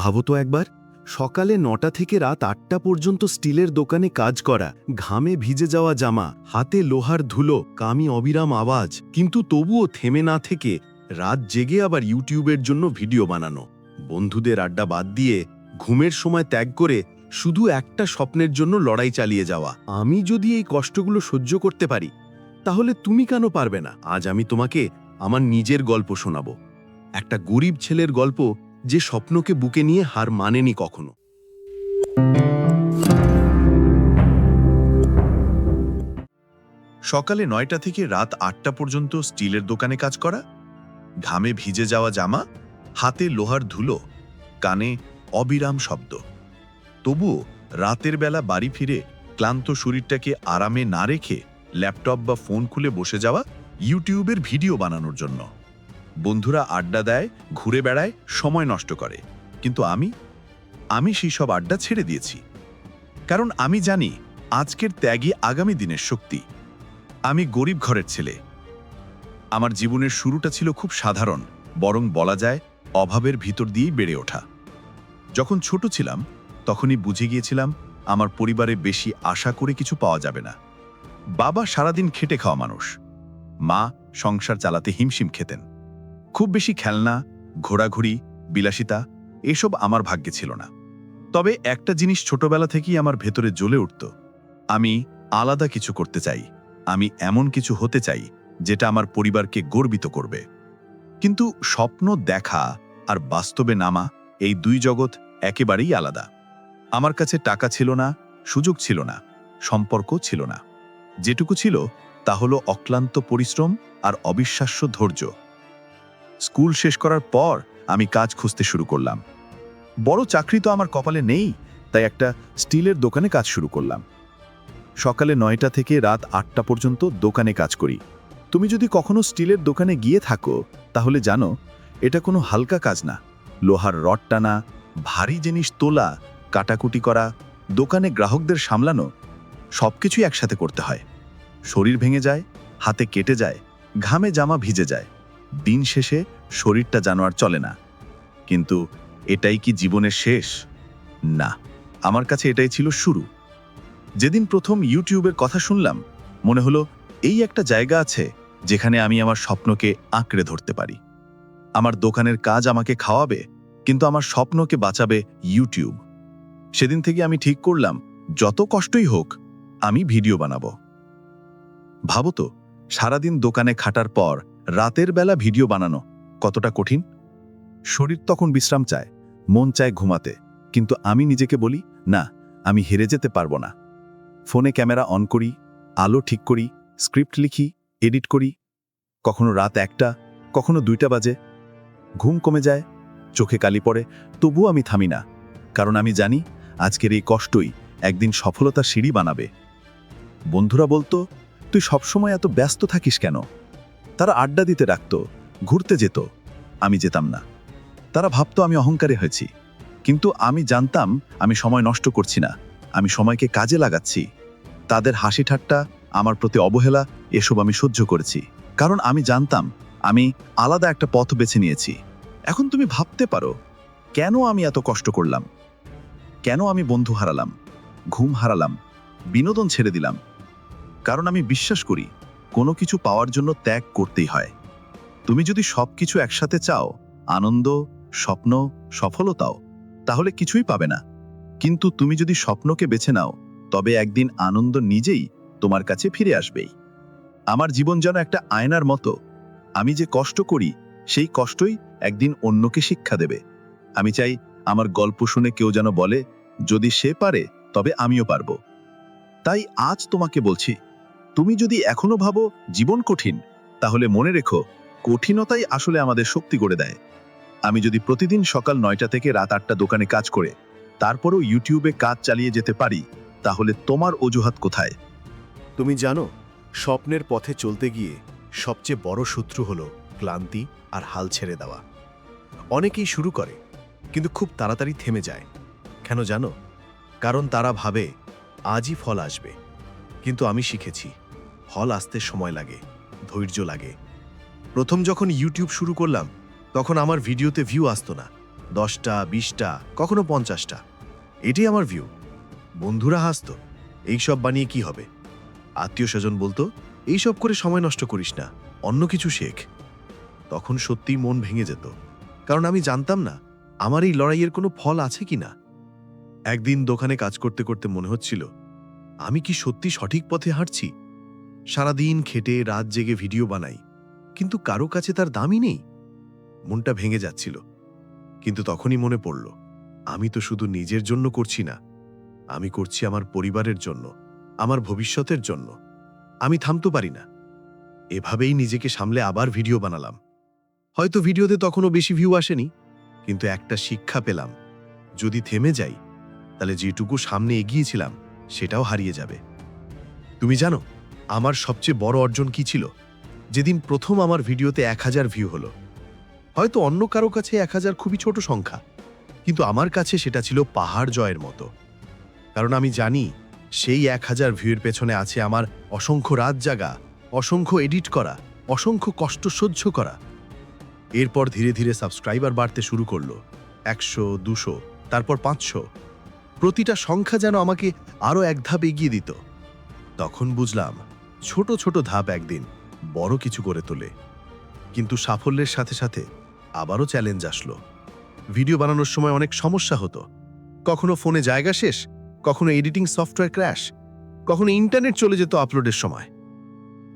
ভাবো তো একবার, সকালে নটা থেকে রাত আটটা পর্যন্ত স্টিলের দোকানে কাজ করা, ঘামে ভিজে যাওয়া জামা, হাতে লোহার ধুলো, কামি অবিরাম আওয়াজ, কিন্তু তবুও থেমে না থেকে রাত জেগে আবার ইউটিউবের জন্য ভিডিও বানানো। বন্ধুদের আড্ডা বাদ দিয়ে ঘুমের সময় ত্যাগ করে শুধু একটা স্বপ্নের জন্য লড়াই চালিয়ে যাওয়া। আমি যদি এই কষ্টগুলো সহ্য করতে পারি, তাহলে তুমি কেন পারবে না? আজ আমি তোমাকে আমার নিজের গল্প শোনাবো। একটা গরিব ছেলের গল্প যে স্বপ্নকে বুকে নিয়ে হার মানেনি কখনো। সকালে নয়টা থেকে রাত আটটা পর্যন্ত স্টিলের দোকানে কাজ করা, ঘামে ভিজে যাওয়া জামা, হাতে লোহার ধুলো, কানে অবিরাম শব্দ। তবুও রাতের বেলা বাড়ি ফিরে ক্লান্ত শরীরটাকে আরামে না রেখে ল্যাপটপ বা ফোন খুলে বসে যাওয়া, ইউটিউবের ভিডিও বানানোর জন্য। বন্ধুরা আড্ডা দেয়, ঘুরে বেড়ায়, সময় নষ্ট করে। কিন্তু আমি আমি সেই সব আড্ডা ছেড়ে দিয়েছি। কারণ আমি জানি, আজকের ত্যাগই আগামী দিনের শক্তি। আমি গরিব ঘরের ছেলে। আমার জীবনের শুরুটা ছিল খুব সাধারণ, বরং বলা যায়, অভাবের ভিতর দিয়েই বেড়ে ওঠা। যখন ছোট ছিলাম, তখনই বুঝে গিয়েছিলাম, আমার পরিবারে বেশি আশা করে কিছু পাওয়া যাবে না। বাবা সারাদিন খেটে খাওয়া মানুষ। মা সংসার চালাতে হিমশিম খেতেন। খুব বেশি খেলনা, ঘোরাঘুরি, বিলাসিতা এসব আমার ভাগ্যে ছিল না। তবে একটা জিনিস ছোটবেলা থেকেই আমার ভেতরে জ্বলে উঠত। আমি আলাদা কিছু করতে চাই, আমি এমন কিছু হতে চাই, যেটা আমার পরিবারকে গর্বিত করবে। কিন্তু স্বপ্ন দেখা আর বাস্তবে নামা এই দুই জগৎ একেবারেই আলাদা। আমার কাছে টাকা ছিল না, সুযোগ ছিল না, সম্পর্ক ছিল না। যেটুকু ছিল তা হলো অক্লান্ত পরিশ্রম আর অবিশ্বাস্য ধৈর্য। স্কুল শেষ করার পর আমি কাজ খুঁজতে শুরু করলাম। বড় চাকরি তো আমার কপালে নেই, তাই একটা স্টিলের দোকানে কাজ শুরু করলাম। সকালে নয়টা থেকে রাত আটটা পর্যন্ত দোকানে কাজ করি। তুমি যদি কখনো স্টিলের দোকানে গিয়ে থাকো, তাহলে জানো, এটা কোনো হালকা কাজ না। লোহার রড টানা, ভারী জিনিস তোলা, কাটাকুটি করা, দোকানে গ্রাহকদের সামলানো, সবকিছুই একসাথে করতে হয়। শরীর ভেঙে যায়, হাতে কেটে যায়, ঘামে জামা ভিজে যায়। দিন শেষে শরীরটা যেন আর চলে না। কিন্তু এটাই কি জীবনের শেষ? না, আমার কাছে এটাই ছিল শুরু। যেদিন প্রথম ইউটিউবের কথা শুনলাম, মনে হলো এই একটা জায়গা আছে যেখানে আমি আমার স্বপ্নকে আঁকড়ে ধরতে পারি। আমার দোকানের কাজ আমাকে খাওয়াবে, কিন্তু আমার স্বপ্নকে বাঁচাবে ইউটিউব। সেদিন থেকে আমি ঠিক করলাম, যত কষ্টই হোক, আমি ভিডিও বানাবো। ভাবো তো, সারাদিন দোকানে খাটার পর রাতের বেলা ভিডিও বানানো কতটা কঠিন? শরীর তখন বিশ্রাম চায়, মন চায় ঘুমাতে, কিন্তু আমি নিজেকে বলি, না, আমি হেরে যেতে পারব না। ফোনে ক্যামেরা অন করি, আলো ঠিক করি, স্ক্রিপ্ট লিখি, এডিট করি। কখনো রাত একটা, কখনো দুইটা বাজে। ঘুম কমে যায়, চোখে কালি পড়ে, তবুও আমি থামি না। কারণ আমি জানি, আজকের এই কষ্টই একদিন সফলতার সিঁড়ি বানাবে। বন্ধুরা বলতো, তুই সবসময় এত ব্যস্ত থাকিস কেন? তারা আড্ডা দিতে ডাকত, ঘুরতে যেত। আমি যেতাম না। তারা ভাবতো আমি অহংকারী হয়েছি। কিন্তু আমি জানতাম আমি সময় নষ্ট করছি না। আমি সময়কে কাজে লাগাচ্ছি। তাদের হাসি ঠাট্টা, আমার প্রতি অবহেলা, এসব আমি সহ্য করেছি। কারণ আমি জানতাম আমি আলাদা একটা পথ বেছে নিয়েছি। এখন তুমি ভাবতে পারো, কেন আমি এত কষ্ট করলাম? কেন আমি বন্ধু হারালাম? ঘুম হারালাম? বিনোদন ছেড়ে দিলাম? কারণ আমি বিশ্বাস করি কোনো কিছু পাওয়ার জন্য ত্যাগ করতেই হয়। তুমি যদি সব কিছু একসাথে চাও, আনন্দ, স্বপ্ন, সফলতাও, তাহলে কিছুই পাবে না। কিন্তু তুমি যদি স্বপ্নকে বেছে নাও, তবে একদিন আনন্দ নিজেই তোমার কাছে ফিরে আসবেই। আমার জীবন যেন একটা আয়নার মতো। আমি যে কষ্ট করি, সেই কষ্টই একদিন অন্যকে শিক্ষা দেবে। আমি চাই আমার গল্প শুনে কেউ যেন বলে, যদি সে পারে, তবে আমিও পারব। তাই আজ তোমাকে বলছি তুমি যদি এখনও ভাবো জীবন কঠিন, তাহলে মনে রেখো, কঠিনতাই আসলে আমাদের শক্তি করে দেয়। আমি যদি প্রতিদিন সকাল নয়টা থেকে রাত আটটা দোকানে কাজ করে, তারপরেও ইউটিউবে কাজ চালিয়ে যেতে পারি, তাহলে তোমার অজুহাত কোথায়? তুমি জানো, স্বপ্নের পথে চলতে গিয়ে সবচেয়ে বড় শত্রু হলো ক্লান্তি আর হাল ছেড়ে দেওয়া। অনেকেই শুরু করে, কিন্তু খুব তাড়াতাড়ি থেমে যায়। কেন জানো? কারণ তারা ভাবে, আজই ফল আসবে। কিন্তু আমি শিখেছি। ফল আসতে সময় লাগে, ধৈর্য লাগে। প্রথম যখন ইউটিউব শুরু করলাম, তখন আমার ভিডিওতে ভিউ আসতো না। দশটা, বিশটা, কখনো পঞ্চাশটা। এটাই আমার ভিউ বন্ধুরা হাসতো এইসব বানিয়ে কি হবে? আত্মীয় স্বজন বলতো এইসব করে সময় নষ্ট করিস না, অন্য কিছু শেখ। তখন সত্যিই মন ভেঙে যেত। কারণ আমি জানতাম না, আমার এই লড়াইয়ের কোনো ফল আছে কি না একদিন দোকানে কাজ করতে করতে মনে হচ্ছিল আমি কি সত্যি সঠিক পথে হাঁটছি? সারাদিন খেটে রাত জেগে ভিডিও বানাই, কিন্তু কারও কাছে তার দামই নেই। মনটা ভেঙে যাচ্ছিল, কিন্তু তখনই মনে পড়ল, আমি তো শুধু নিজের জন্য করছি না, আমি করছি আমার পরিবারের জন্য, আমার ভবিষ্যতের জন্য। আমি থামতে পারি না। এভাবেই নিজেকে সামলে আবার ভিডিও বানালাম। হয়তো ভিডিওতে তখনও বেশি ভিউ আসেনি, কিন্তু একটা শিক্ষা পেলাম, যদি থেমে যাই, তাহলে যেটুকু সামনে এগিয়েছিলাম সেটাও হারিয়ে যাবে। তুমি জানো, আমার সবচেয়ে বড় অর্জন কি ছিল? যেদিন প্রথম আমার ভিডিওতে এক হাজার ভিউ হলো। হয়তো অন্য কারও কাছে এক হাজার খুবই ছোট সংখ্যা, কিন্তু আমার কাছে সেটা ছিল পাহাড় জয়ের মতো। কারণ আমি জানি, সেই এক হাজার ভিউয়ের পেছনে আছে আমার অসংখ্য রাত জাগা, অসংখ্য এডিট করা, অসংখ্য কষ্ট সহ্য করা। এরপর ধীরে ধীরে সাবস্ক্রাইবার বাড়তে শুরু করল। একশো, দুশো, তারপর পাঁচশো। প্রতিটা সংখ্যা যেন আমাকে আরও এক ধাপ এগিয়ে দিত। তখন বুঝলাম, ছোট ছোট ধাপ একদিন বড় কিছু করে তোলে। কিন্তু সাফল্যের সাথে সাথে আবারও চ্যালেঞ্জ আসলো। ভিডিও বানানোর সময় অনেক সমস্যা হতো। কখনো ফোনে জায়গা শেষ, কখনো এডিটিং সফটওয়্যার ক্র্যাশ, কখনো ইন্টারনেট চলে যেত আপলোডের সময়।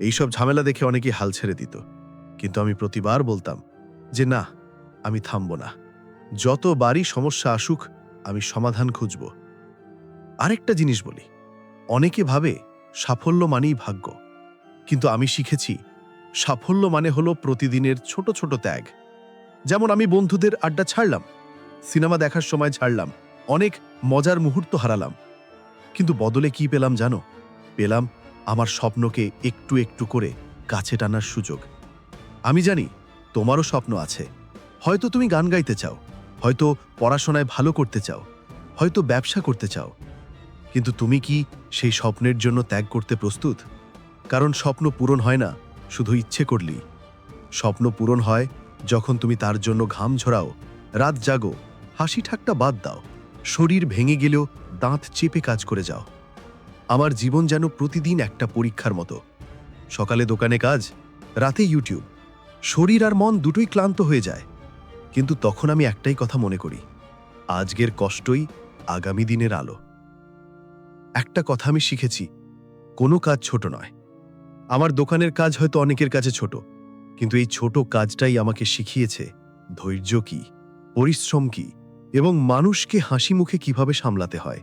এইসব ঝামেলা দেখে অনেকেই হাল ছেড়ে দিত। কিন্তু আমি প্রতিবার বলতাম যে, না, আমি থামব না। যতবারই সমস্যা আসুক আমি সমাধান খুঁজব। আরেকটা জিনিস বলি, অনেকে ভাবে সাফল্য মানেই ভাগ্য, কিন্তু আমি শিখেছি সাফল্য মানে হলো প্রতিদিনের ছোট ছোট ত্যাগ। যেমন আমি বন্ধুদের আড্ডা ছাড়লাম, সিনেমা দেখার সময় ছাড়লাম, অনেক মজার মুহূর্ত হারালাম, কিন্তু বদলে কি পেলাম জানো? পেলাম আমার স্বপ্নকে একটু একটু করে কাছে টানার সুযোগ। আমি জানি তোমারও স্বপ্ন আছে, হয়তো তুমি গান গাইতে চাও হয়তো পড়াশোনায় ভালো করতে চাও, হয়তো ব্যবসা করতে চাও। কিন্তু তুমি কি সেই স্বপ্নের জন্য ত্যাগ করতে প্রস্তুত? কারণ স্বপ্ন পূরণ হয় না, শুধু ইচ্ছে করলেই। স্বপ্ন পূরণ হয় যখন তুমি তার জন্য ঘাম ঝরাও, রাত জাগো, হাসি ঠাট্টা বাদ দাও, শরীর ভেঙে গেলেও দাঁত চেপে কাজ করে যাও। আমার জীবন যেন প্রতিদিন একটা পরীক্ষার মতো। সকালে দোকানে কাজ রাতে ইউটিউব। শরীর আর মন দুটোই ক্লান্ত হয়ে যায়। কিন্তু তখন আমি একটাই কথা মনে করি, আজকের কষ্টই আগামী দিনের আলো। একটা কথা আমি শিখেছি, কোনো কাজ ছোট নয়। আমার দোকানের কাজ হয়তো অনেকের কাছে ছোট, কিন্তু এই ছোট কাজটাই আমাকে শিখিয়েছে ধৈর্য কি, পরিশ্রম কি এবং মানুষকে হাসি মুখে কীভাবে সামলাতে হয়।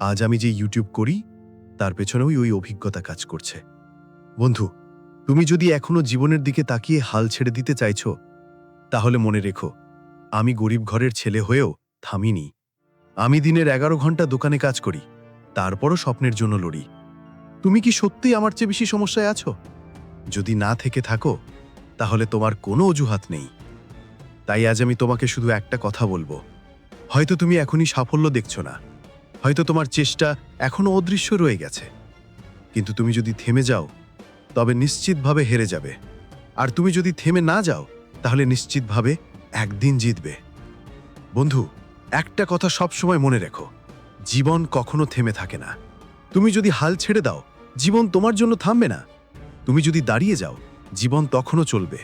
আজ আমি যে ইউটিউব করি, তার পেছনেও ওই অভিজ্ঞতা কাজ করছে। বন্ধু, তুমি যদি এখনও জীবনের দিকে তাকিয়ে হাল ছেড়ে দিতে চাইছো তাহলে মনে রেখো, আমি গরিব ঘরের ছেলে হয়েও থামিনি। আমি দিনের এগারো ঘণ্টা দোকানে কাজ করি, তারপরও স্বপ্নের জন্য লড়ি। তুমি কি সত্যিই আমার চেয়ে বেশি সমস্যায় আছো? যদি না থেকে থাকো, তাহলে তোমার কোনো অজুহাত নেই। তাই আজ আমি তোমাকে শুধু একটা কথা বলব। হয়তো তুমি এখনই সাফল্য দেখছ না। হয়তো তোমার চেষ্টা এখনও অদৃশ্য রয়ে গেছে। কিন্তু তুমি যদি থেমে যাও, তবে নিশ্চিতভাবে হেরে যাবে। আর তুমি যদি থেমে না যাও তাহলে নিশ্চিতভাবে একদিন জিতবে। বন্ধু, একটা কথা সবসময় মনে রেখো, জীবন কখনো থেমে থাকে না। তুমি যদি হাল ছেড়ে দাও, জীবন তোমার জন্য থামবে না। তুমি যদি দাঁড়িয়ে যাও, জীবন তখনও চলবে।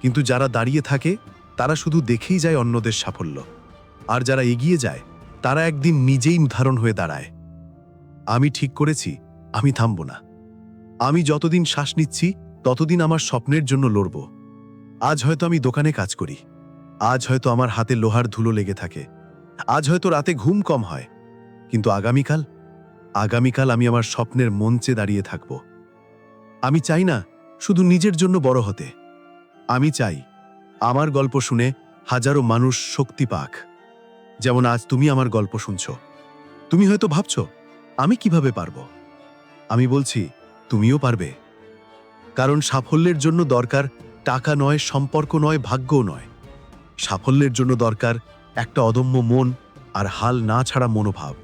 কিন্তু যারা দাঁড়িয়ে থাকে, তারা শুধু দেখেই যায় অন্যদের সাফল্য। আর যারা এগিয়ে যায়, তারা একদিন নিজেই উদাহরণ হয়ে দাঁড়ায়। আমি ঠিক করেছি, আমি থামব না। আমি যতদিন শ্বাস নিচ্ছি, ততদিন আমার স্বপ্নের জন্য লড়ব। আজ হয়তো আমি দোকানে কাজ করি। আজ হয়তো আমার হাতে লোহার ধুলো লেগে থাকে। আজ হয়তো রাতে ঘুম কম হয়। কিন্তু আগামীকাল আগামীকাল আমি আমার স্বপ্নের মঞ্চে দাঁড়িয়ে থাকব। আমি চাই না শুধু নিজের জন্য বড় হতে। আমি চাই আমার গল্প শুনে হাজারো মানুষ শক্তি পাক। যেমন আজ তুমি আমার গল্প শুনছ। তুমি হয়তো ভাবছ, আমি কীভাবে পারব? আমি বলছি, তুমিও পারবে। কারণ সাফল্যের জন্য দরকার টাকা নয়, সম্পর্ক নয়, ভাগ্যও নয়। সাফল্যের জন্য দরকার একটা অদম্য মন আর হাল না ছাড়া মনোভাব।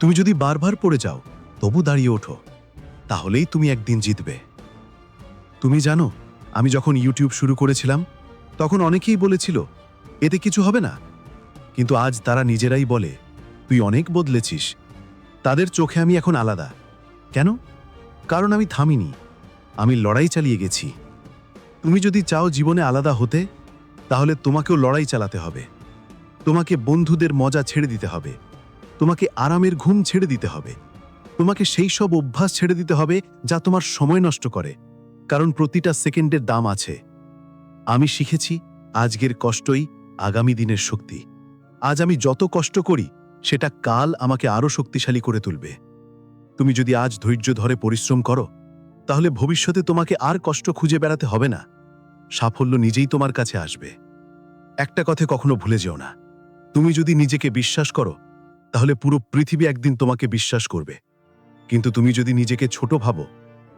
তুমি যদি বারবার পড়ে যাও, তবু দাঁড়িয়ে ওঠো। তাহলেই তুমি একদিন জিতবে। তুমি জানো, আমি যখন ইউটিউব শুরু করেছিলাম, তখন অনেকেই বলেছিল, এতে কিছু হবে না। কিন্তু আজ তারা নিজেরাই বলে, তুই অনেক বদলেছিস। তাদের চোখে আমি এখন আলাদা। কেন? কারণ আমি থামিনি। আমি লড়াই চালিয়ে গেছি। তুমি যদি চাও জীবনে আলাদা হতে, তাহলে তোমাকেও লড়াই চালাতে হবে। তোমাকে বন্ধুদের মজা ছেড়ে দিতে হবে। তোমাকে আরামের ঘুম ছেড়ে দিতে হবে। তোমাকে সেই সব অভ্যাস ছেড়ে দিতে হবে যা তোমার সময় নষ্ট করে। কারণ প্রতিটা সেকেন্ডের দাম আছে। আমি শিখেছি আজকের কষ্টই আগামী দিনের শক্তি। আজ আমি যত কষ্ট করি, সেটা কাল আমাকে আরও শক্তিশালী করে তুলবে। তুমি যদি আজ ধৈর্য ধরে পরিশ্রম করো তাহলে ভবিষ্যতে তোমাকে আর কষ্ট খুঁজে বেড়াতে হবে না। সাফল্য নিজেই তোমার কাছে আসবে। একটা কথা কখনো ভুলে যেও না। তুমি যদি নিজেকে বিশ্বাস করো, তাহলে পুরো পৃথিবী একদিন তোমাকে বিশ্বাস করবে। কিন্তু তুমি যদি নিজেকে ছোট ভাবো,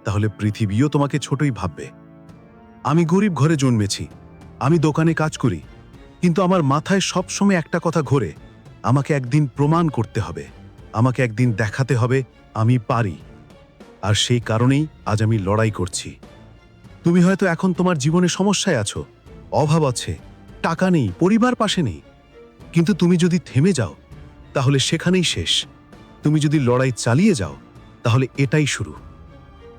তাহলে পৃথিবীও তোমাকে ছোটই ভাববে। আমি গরিব ঘরে জন্মেছি, আমি দোকানে কাজ করি, কিন্তু আমার মাথায় সবসময় একটা কথা ঘোরে, আমাকে একদিন প্রমাণ করতে হবে, আমাকে একদিন দেখাতে হবে, আমি পারি। আর সেই কারণেই আজ আমি লড়াই করছি। তুমি হয়তো এখন তোমার জীবনে সমস্যায় আছো, অভাব আছে, টাকা নেই, পরিবার পাশে নেই। কিন্তু তুমি যদি থেমে যাও, তাহলে সেখানেই শেষ। তুমি যদি লড়াই চালিয়ে যাও, তাহলে এটাই শুরু।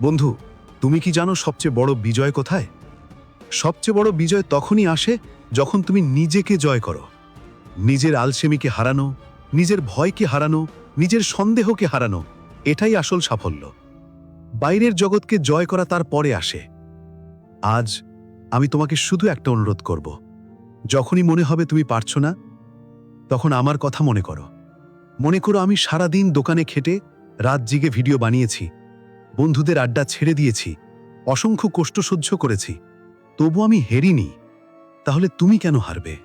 বন্ধু, তুমি কি জানো সবচেয়ে বড় বিজয় কোথায়? সবচেয়ে বড় বিজয় তখনই আসে যখন তুমি নিজেকে জয় করো। নিজের আলসেমিকে হারানো, নিজের ভয়কে হারানো, নিজের সন্দেহকে হারানো, এটাই আসল সাফল্য। বাইরের জগৎকে জয় করা তার পরে আসে। আজ আমি তোমাকে শুধু একটা অনুরোধ করব। যখনই মনে হবে তুমি পারছ না, তখন আমার কথা মনে করো। মনে করো আমি সারাদিন দোকানে খেটে রাত জিগে ভিডিও বানিয়েছি, বন্ধুদের আড্ডা ছেড়ে দিয়েছি, অসংখ্য কষ্ট সহ্য করেছি। তবু আমি হেরিনি, তাহলে তুমি কেন হারবে?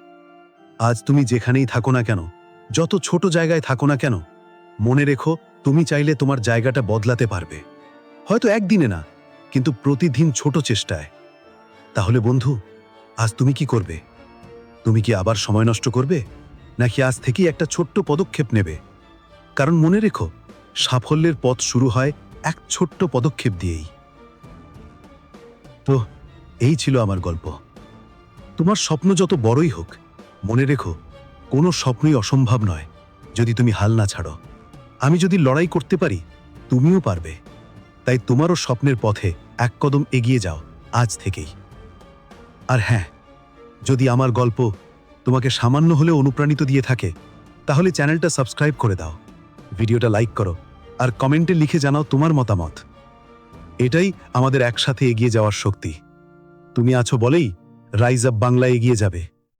আজ তুমি যেখানেই থাকো না কেন, যত ছোট জায়গায় থাকো না কেন, মনে রেখো তুমি চাইলে তোমার জায়গাটা বদলাতে পারবে। হয়তো একদিনে না, কিন্তু প্রতিদিন ছোট চেষ্টায়। তাহলে বন্ধু, আজ তুমি কি করবে? তুমি কি আবার সময় নষ্ট করবে? নাকি আজ থেকেই একটা ছোট্ট পদক্ষেপ নেবে? কারণ মনে রেখো, সাফল্যের পথ শুরু হয় এক ছোট্ট পদক্ষেপ দিয়েই। তো, এই ছিল আমার গল্প। তোমার স্বপ্ন যত বড়ই হোক, মনে রেখো, কোনো স্বপ্নই অসম্ভব নয়, যদি তুমি হাল না ছাড়ো। আমি যদি লড়াই করতে পারি, তুমিও পারবে। তাই তোমারও স্বপ্নের পথে এক কদম এগিয়ে যাও, আজ থেকেই। আর হ্যাঁ যদি আমার গল্প তোমাকে সামান্য হলেও অনুপ্রাণিত দিয়ে থাকে, তাহলে চ্যানেলটা সাবস্ক্রাইব করে দাও, ভিডিওটা লাইক করো, আর কমেন্টে লিখে জানাও তোমার মতামত। এটাই আমাদের একসাথে এগিয়ে যাওয়ার শক্তি। তুমি আছো বলেই রাইজ আপ বাংলা এগিয়ে যাবে।